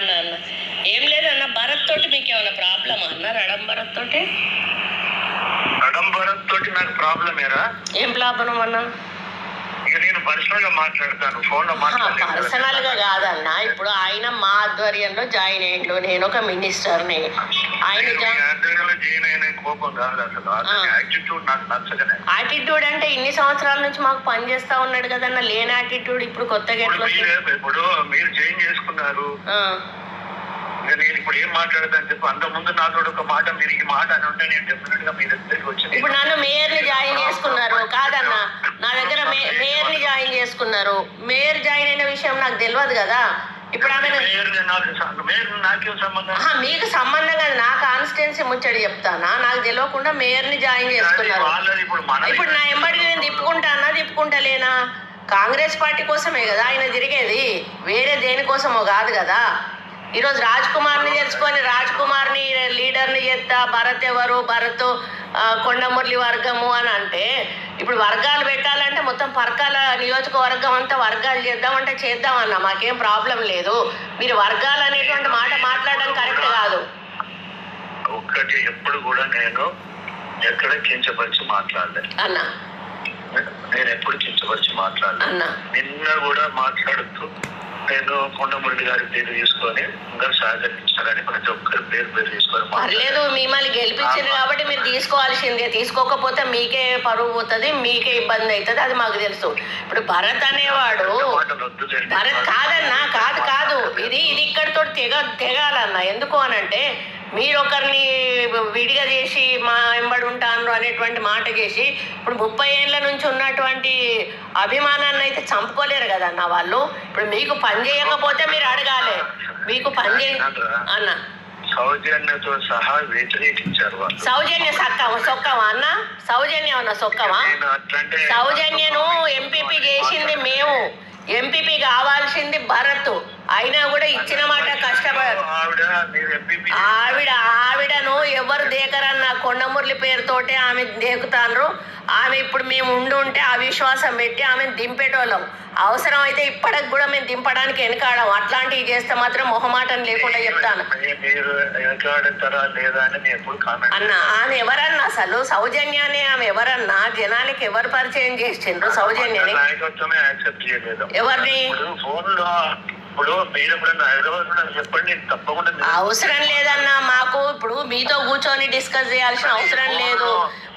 అన్న అన్న. ఏం లేదన్న భరత్ తోటి మీకు ఏమైనా ప్రాబ్లమ్ అన్న? రడం భరత్ తోటి? అడంబరం తోటి నాకు ప్రాబ్లం ఏరా ఏం ప్రాబ్లం అన్న నేను పర్సనల్గా మాట్లాడతాను. ఫోన్లో. పర్సనల్గా కాదన్న ఇప్పుడు ఆయన మా ఆధ్వర్యంలో జాయిన్ అయ్యిండు. నేను ఒక మినిస్టర్ని ఆయన నేను మీ జా- ఆధ్వర్యంలో చేయను అనే కోపం కాదు అసలు. యాటిట్యూడ్ నాకు నచ్చగానే యాటిట్యూడ్ అంటే ఇన్ని సంవత్సరాల నుంచి మాకు పని చేస్తా ఉన్నాడు కదన్న. లేని యాటిట్యూడ్ ఇప్పుడు కొత్తగా ఎట్లా? ఇప్పుడు మీరు చేంజ్ చేసుకున్నారు. నేను ఇప్పుడు ఏం మాట్లాడతాను చెప్పి అంత ముందు నాతో ఒక మాట మీరు ఈ మాట అని ఉంటే నేను డెఫినెట్గా మీ దగ్గరికి వచ్చి ఇప్పుడు నన్ను మేయర్ని జాయిన్ చేసుకున్నారు కాదన్న నా దగ్గర మే- మేయర్ని జాయిన్ చేసుకున్నారు మేయర్ జాయిన్ అయిన విషయం నాకు తెలియదు కదా. ఇప్పుడు ఆమె మీకు సంబంధం కాదు. నా కాన్స్టిట్యున్సీ ముచ్చడి చెప్తానా? నాకు తెలియకుండా మేయర్ని జాయిన్ చేసుకున్నారు. ఇప్పుడు నా ఎంబడి నేను తిప్పుకుంటానా తిప్పుకుంటలేనా? కాంగ్రెస్ పార్టీ కోసమే కదా ఆయన తిరిగేది. వేరే దేనికోసమో కాదు కదా. ఈరోజు రాజ్ కుమార్ని తెలుసుకొని రాజ్ కుమార్ని లీడర్ని చేస్తా భరత్ ఎవరు? భరత్ కొండమురళి వర్గము అని అంటే ఇప్పుడు వర్గాలు పెట్టాలంటే మొత్తం పరకాల నియోజకవర్గం అంతా వర్గాలు చేద్దామంటే చేద్దామన్నా మాకేం ప్రాబ్లం లేదు. మీరు వర్గాలు అనేటువంటి మాట మాట్లాడడం కరెక్ట్ కాదు. ఒక్కటి ఎప్పుడు కూడా నేను ఎక్కడ కించపరిచి మాట్లాడలేదు అన్న. నేను ఎప్పుడు కించపరిచి మాట్లాడలేదు అన్న. నిన్న కూడా మాట్లాడుతూ కొండమురళి గారి పేరు తీసుకొని ఇంకా సహకరించాలని ప్రతి ఒక్కరి పేరు పేరు తీసుకొని పర్లేదు మిమ్మల్ని గెలిపించారు కాబట్టి మీరు తీసుకోవాల్సిందే. తీసుకోకపోతే మీకే పరువు పోతుంది మీకే ఇబ్బంది అవుతుంది అది మాకు తెలుసు. ఇప్పుడు భరత్ అనేవాడు. భరత్ కాదన్నా కాదు కాదు. ఇది ఇది ఇక్కడితో తెగ తెగాలన్న. ఎందుకు అనంటే మీరు ఒకరిని విడిగా చేసి మా వెంబడి ఉంటాను అనేటువంటి మాట చేసి ఇప్పుడు ముప్పై ఏళ్ళ నుంచి ఉన్నటువంటి అభిమానాన్ని అయితే చంపుకోలేరు కదన్న వాళ్ళు. ఇప్పుడు మీకు పని చేయకపోతే మీరు అడగాలి. మీకు పని చేయ అన్న. సౌజన్యతో సహా వ్యతిరేకించారు సౌజన్య సక్కవ సొక్కవా అన్న? సౌజన్యం అన్న సొక్కవా? సౌజన్యను ఎంపీపీ చేసింది మేము. ఎంపీపీ కావాల్సింది భరత్. అయినా కూడా ఇచ్చిన మాట కష్టపడ ఆవిడ ఆవిడను ఎవరు దేకరన్న కొండమురళి పేరుతోటే ఆమె దేకుతాండ్రు. ఆమె ఇప్పుడు మేము ఉండి ఉంటే అవిశ్వాసం పెట్టి ఆమెను దింపేటోళ్ళం. అవసరం అయితే ఇప్పటికి కూడా మేము దింపడానికి వెనకాడం. అట్లాంటివి చేస్తే మాత్రం మొహమాటం లేకుండా చెప్తాను. అన్న ఆమె ఎవరన్నా అసలు సౌజన్యాన్ని ఆమె ఎవరన్నా జనానికి ఎవరు పరిచయం చేసిండ్రు సౌజన్యని? నాయకత్వమే యాక్సెప్ట్ చేయలేదు. ఎవరిని? ఇప్పుడు మీరు హైదరాబాద్ చెప్పండి తప్పకుండా అవసరం లేదన్నా మాకు ఇప్పుడు మీతో కూర్చొని డిస్కస్ చేయాల్సిన అవసరం లేదు.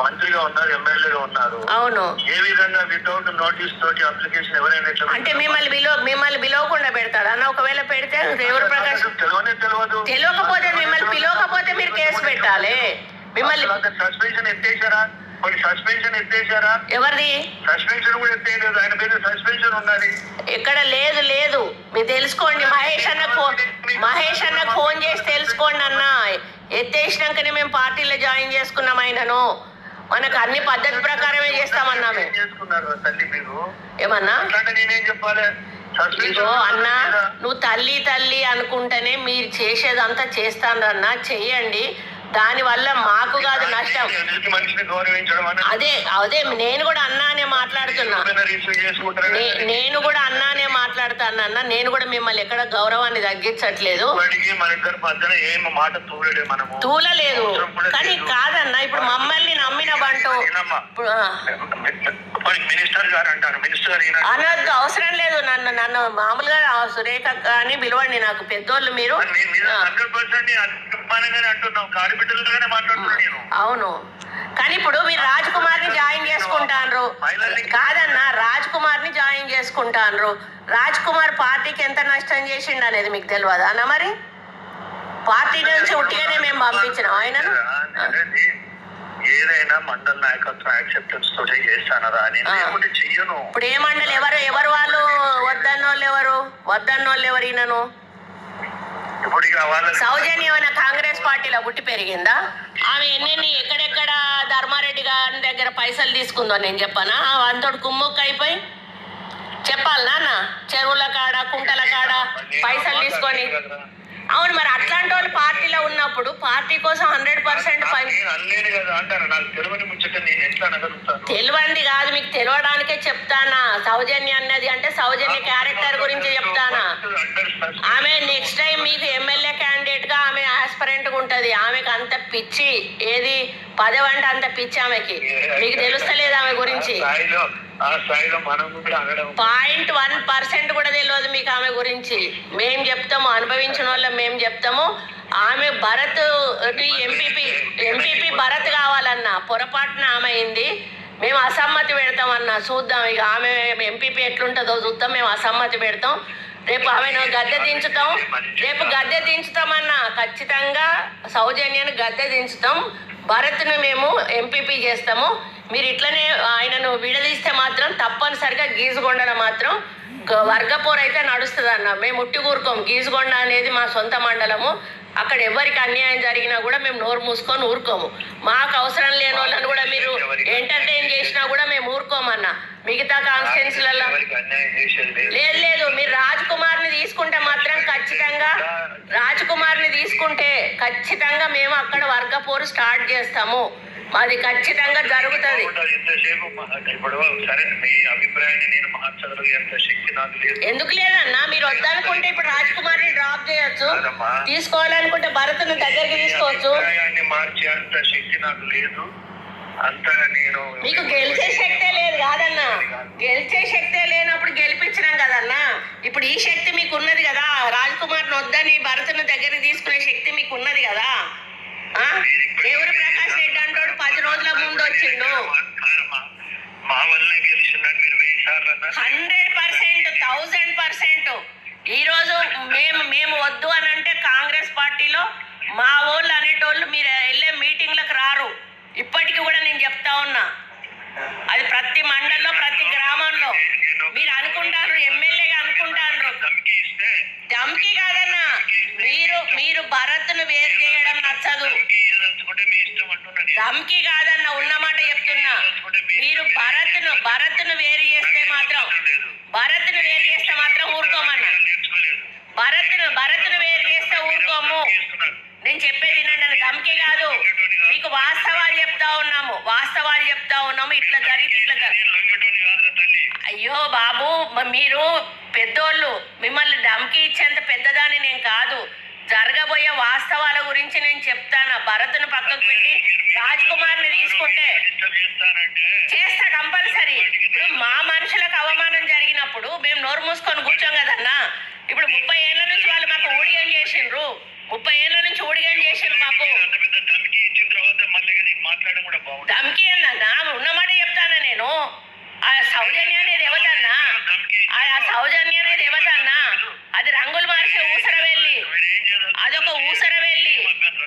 మంత్రిగా ఉన్నారు ఎమ్మెల్యేగా ఉన్నారు. అవును. ఏ విధంగా వితౌట్ నోటీస్ తోటి అప్లికేషన్ ఎవరైనా అంటే మిమ్మల్ని బిలో మిమ్మల్ని పిలవకుండా పెడతాడు? అన్న ఒకవేళ పెడితే తెలియనే తెలియదు. తెలియకపోతే మిమ్మల్ని పిలవకపోతే మీరు కేసు పెట్టాలి. మిమ్మల్ని సస్పెన్షన్ ఎత్తేసారా? కొన్ని సస్పెన్షన్ ఎత్తేసారా? ఎవరిది? సస్పెన్షన్ కూడా ఎత్తేయలేదు. ఆయన పేరు సస్పెన్షన్ ఉన్నది. ఇక్కడ లేదు లేదు. మీరు తెలుసుకోండి. మహేష్ అన్నకు ఫోన్ మహేష్ అన్నకు ఫోన్ చేసి తెలుసుకోండి అన్న. ఎత్తేసినాకనే మేము పార్టీలో జాయిన్ చేసుకున్నాం ఆయనను. మనకు అన్ని పద్ధతి ప్రకారమే చేస్తామన్నా ఏమన్నా? ఇగో అన్న నువ్వు తల్లి తల్లి అనుకుంటేనే మీరు చేసేదంతా చేస్తానన్నా చెయ్యండి. దానివల్ల మాకు కాదు నష్టం. అదే అదే నేను కూడా అన్నానే మాట్లాడుతున్నా. నేను కూడా అన్నానే మాట్లాడుతాను అన్న నేను కూడా మిమ్మల్ని ఎక్కడ గౌరవాన్ని తగ్గించట్లేదు. తూలలేదు కానీ. కాదన్న ఇప్పుడు మమ్మల్ని నమ్మిన మినిస్టర్ గారు అంటారు. మినిస్టర్ అనొద్దు అవసరం లేదు. నన్ను నన్ను మామూలుగా సురేఖ అని పిలవండి నాకు. పెద్దోళ్ళు మీరు. అవును. కానీ ఇప్పుడు మీరు రాజ్ కుమార్ని జాయిన్ చేసుకుంటాన్రు. కాదన్న రాజ్ కుమార్ని జాయిన్ చేసుకుంటాన్రు. రాజ్ కుమార్ పార్టీకి ఎంత నష్టం చేసిండు అనేది మీకు తెలియదా అన్న మరి? పార్టీ నుంచి ఉట్టిగానే మేము పంపించినాం. ఆయనను? ఏదైనా మండల నాయకత్వం యాక్సెప్టెన్స్ తోటే చేస్తానరా నేను. లేకుంటే చెయ్యను. ఇప్పుడు ఏ మండలి? ఎవరు ఎవరు వాళ్ళు వద్దన్నోళ్ళు ఎవరు? వద్దన్నోళ్ళు ఎవరు ఈయనను? ఇప్పుడు ఇక వాళ్ళ సౌజన్య ఏమైనా కాంగ్రెస్ పార్టీలో పుట్టి పెరిగిందా? ఆమె ఎన్నెన్ని ఎక్కడెక్కడ ధర్మారెడ్డి గారి దగ్గర పైసలు తీసుకుందో నేను చెప్పనా? అంతటి కుమ్ముక్క అయిపోయి చెప్పాలి నాన్న. చెరువుల కాడ కుంటల కాడ పైసలు తీసుకొని అవును మరి అట్లాంటి వాళ్ళు పార్టీలో ఉన్నప్పుడు పార్టీ కోసం హండ్రెడ్ పర్సెంట్ తెలియంది కాదు మీకు తెలియడానికే చెప్తానా? సౌజన్య అన్నది అంటే సౌజన్య క్యారెక్టర్ గురించి చెప్తానా? ఆమె నెక్స్ట్ టైం మీకు ఎమ్మెల్యే క్యాండిడేట్ గా ఆమె ఆస్పరెంట్గా ఉంటది. ఆమెకు అంత పిచ్చి. ఏది? పదవి అంటే అంత పిచ్చి ఆమెకి. మీకు తెలుస్తలేదు ఆమె గురించి. పాయింట్ వన్ పర్సెంట్ కూడా తెలియదు మీకు ఆమె గురించి. మేం చెప్తాము అనుభవించిన వాళ్ళం మేము చెప్తాము. ఆమె భరత్ ఎంపీపీ ఎంపీపీ భరత్ కావాలన్నా పొరపాటున ఆమె అయింది. మేము అసమ్మతి పెడతామన్నా. చూద్దాం ఇక ఆమె ఎంపీపీ ఎట్లుంటుందో చూద్దాం. మేము అసమ్మతి పెడతాం. రేపు ఆమెను గద్దె దించుతాం. రేపు గద్దె దించుతామన్నా ఖచ్చితంగా సౌజన్యాన్ని గద్దె దించుతాం. భరత్ను మేము ఎంపీపీ చేస్తాము. మీరు ఇట్లనే ఆయనను విడదీస్తే మాత్రం తప్పనిసరిగా గీజుగొండలో మాత్రం వర్గపోరు అయితే నడుస్తుంది అన్న మేము ఉట్టి ఊరుకోం గీజుగొండ అనేది మా సొంత మండలము. అక్కడ ఎవరికి అన్యాయం జరిగినా కూడా మేము నోరు మూసుకొని ఊరుకోము. మాకు అవసరం లేని వాళ్ళని కూడా మీరు ఎంటర్టైన్ చేసినా కూడా మేము ఊరుకోమన్న. మిగతా కాన్స్టిట్యున్సీలలో లేదు లేదు లేదు మీరు రాజ్ కుమార్ని తీసుకుంటే మాత్రం ఖచ్చితంగా రాజ్ కుమార్ని తీసుకుంటే ఖచ్చితంగా మేము అక్కడ వర్గ పోరు స్టార్ట్ చేస్తాము. అది ఖచ్చితంగా జరుగుతుంది. ఎందుకు లేదన్నా? మీరు వద్దనుకుంటే ఇప్పుడు రాజ్ కుమార్ని డ్రాప్ చేయొచ్చు. తీసుకోవాలనుకుంటే భరత్ను దగ్గరికి తీసుకోవచ్చు. మార్చే అంత శక్తి నాకు లేదు. మీకు గెలిచే శక్తే లేదు కాదన్నా. గెలిచే శక్తే లేనప్పుడు గెలిపించినాం కదన్నా. ఇప్పుడు ఈ శక్తి మీకు ఉన్నది కదా. రాజ్ కుమార్ని వద్దని భరత్ను దగ్గరికి తీసుకునే శక్తి మీకు ఉన్నది కదా? దేవుడు ప్రకాష్ రెడ్డి అంటాడు పది రోజుల ముందు వచ్చిండు. Hundred percent thousand percent. ఈ రోజు మేము మేము వద్దు అని అంటే కాంగ్రెస్ పార్టీలో మా వాళ్ళు అనేటోళ్ళు మీరు వెళ్ళే మీటింగ్లకు రారు. ఇప్పటికీ కూడా నేను చెప్తా ఉన్నా. అది ప్రతి మండలంలో ప్రతి గ్రామంలో. మీరు అనుకుంటారు ఎమ్మెల్యేగా అనుకుంటారు. ధమ్కి కాదన్న కాదన్నా మీరు మీరు భరత్ను వేరు చేయడం నచ్చదు. ధమ్కి ఇవ్వదలుచుకుంటే కాదన్న ఉన్నమాట చెప్తున్నా. మీరు భరత్ను భరత్ను వేరు చేస్తే మాత్రం భరత్ను వేరు చేస్తే మాత్రం ఊరుకోమన్నా. భరత్ను భరత్ను వేరు చేస్తే ఊరుకోము. నేను చెప్పేది నన్ను అన్న కాదు. మీకు వాస్తవాలు చెప్తా ఉన్నాము. వాస్తవాలు చెప్తా ఉన్నాము. ఇట్లా జరిగితే ఇట్లా అయ్యో బాబు మీరు పెద్దోళ్ళు మిమ్మల్ని దమ్కి ఇచ్చేంత పెద్దదాన్ని నేను కాదు. జరగబోయే వాస్తవాల గురించి నేను చెప్తాను. భరత్ను పక్కకు పెట్టి రాజ్ కుమార్ని తీసుకుంటే చేస్తా కంపల్సరీ. ఇప్పుడు మా మనుషులకు అవమానం జరిగినప్పుడు మేము నోరు మూసుకొని కూర్చోం కదన్నా. ఇప్పుడు ముప్పై ఏళ్ళ నుంచి వాళ్ళు మాకు ఊడిగం చేసిండ్రు. ముప్పై ఏళ్ళ నుంచి ఊడిగం చేసిండ్రు మాకు అంత పెద్ద ధమ్కి ఇచ్చిన తర్వాత దమ్కి అన్నా ఉన్నమాట చెప్తానా నేను? ఆ సౌజన్య అనేది ఎవతన్నా ఆ ఆ సౌజన్య అనేది ఎవతన్నా అది రంగులు మార్చే ఊసర వెళ్ళి అదొక ఊసర వెళ్ళి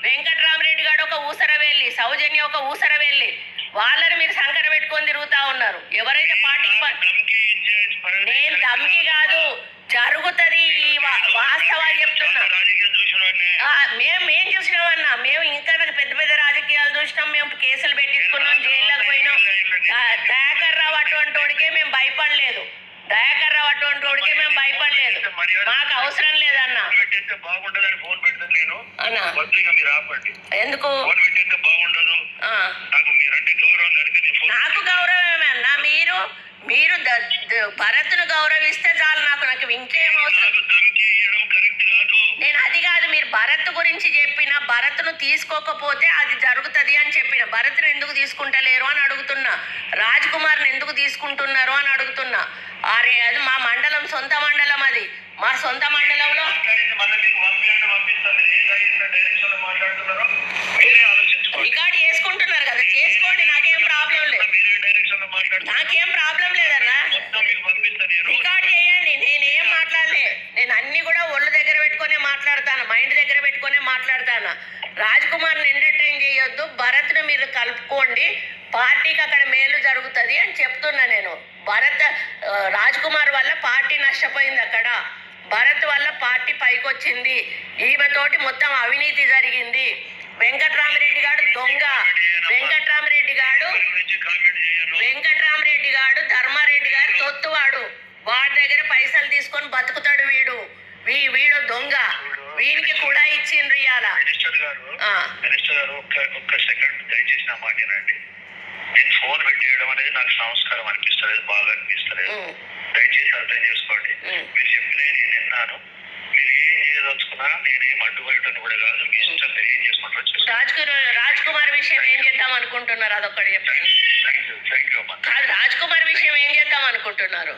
వెంకట్రామరెడ్డి గారు ఒక ఊసర వెళ్ళి సౌజన్య ఒక ఊసర వెళ్ళి వాళ్ళని మీరు సంకర పెట్టుకొని తిరుగుతా ఉన్నారు. ఎవరైతే పార్టీకి ప- ధమ్కి ఇచ్చే పరిస్థితి నేను దమ్కి కాదు. జరుగుతుంది ఈ వా- వాస్తవాలు చెప్తున్నా రాజకీయం చూసినవాడిని ఆ, మేము మేం చూసినామన్నా మేము ఇంకా నాకు పెద్ద పెద్ద రాజకీయాలు చూసినాం మేము కేసులు పెట్టించుకున్నాం జైల్లోకి పోయినాం దా- దయాకర్ రావు అటువంటి వాడికే మేము భయపడలేదు దయాకర్ రావు అటువంటి వాడికే మేము భయపడలేదు. మాకు అవసరం లేదన్న. ఫోన్ బాగుండదని వద్దు మీరు ఆపండి. ఎందుకు? ఫోన్ పెట్టేస్తే బాగుండదు. నాకు మీరంటే గౌరవం నాకు గౌరవమే అన్న. మీరు మీరు భరత్ను గౌరవిస్తే చాలు నాకు నాకు ఇంకేం అవసరం నాకు ధమ్కి ఇవ్వడం కరెక్ట్ కాదు నేను అది కాదు మీరు భరత్ గురించి చెప్పిన భరత్ను తీసుకోకపోతే అది జరుగుతుంది అని చెప్పిన. భరత్ను ఎందుకు తీసుకుంటలేరు అని అడుగుతున్నా. రాజ్ కుమార్ని ఎందుకు తీసుకుంటున్నారు అని అడుగుతున్నా. అరే అది మా మండలం సొంత మండలం అది. మా సొంత మండలంలో రికార్డ్ చేసుకుంటున్నారు కదా. చేసుకోండి నాకేం ప్రాబ్లం లేదు. నాకేం ప్రాబ్లం లేదన్నా మొత్తం మీకు పంపిస్తాను నేను రికార్డ్ చేయండి నేను ఏం మాట్లాడలే నేను అన్ని కూడా ఒళ్ళు దగ్గర పెట్టుకునే మాట్లాడతాను మైండ్ దగ్గర పెట్టుకునే మాట్లాడతాను. రాజ్ కుమార్ని ఎంటర్టైన్ చేయొద్దు భరత్ను మీరు కలుపుకోండి పార్టీకి అక్కడ మేలు జరుగుతుంది అని చెప్తున్నా నేను. భరత్ రాజ్ కుమార్ వల్ల పార్టీ నష్టపోయింది అక్కడ. భరత్ వల్ల పార్టీ పైకొచ్చింది. ఈమెతోటి మొత్తం అవినీతి జరిగింది. వెంకట్రామరెడ్డి గారు దొంగ. వెంకట్రామరెడ్డి గారు వెంకట్రామరెడ్డి గారు ధర్మారెడ్డి గారు తొత్తువాడు. వాడి దగ్గర పైసలు తీసుకొని బతుకుతాడు వీడు. వీడు దొంగ. వీనికి కూడా ఇచ్చిండ్రు ఇవాళ మినిస్టర్ గారు. మినిస్టర్ గారు ఒక్క ఒక్క సెకండ్ దయచేసి నా మాట నేను ఫోన్ పెట్టేయడం అనేది నాకు సంస్కారం అనిపిస్తలేదు బాగా అనిపిస్తలేదు. దయచేసి అర్థం చేసుకోండి. మీరు చెప్పిన నేను విన్నాను. మీరు ఏం చేయదలుచుకున్నా నేనేం అడ్డుపడటం కూడా కాదు. మీ ఇష్టం మీరు ఏం చేసుకుంటారో రాజ్ కుమార్ రాజ్ కుమార్ విషయం ఏం చేద్దాం అనుకుంటున్నారు? అదొక్కటి చెప్పండి. థ్యాంక్ యూ థ్యాంక్ యూ అమ్మా రాజ్ కుమార్ విషయం ఏం చేద్దాం అనుకుంటున్నారు?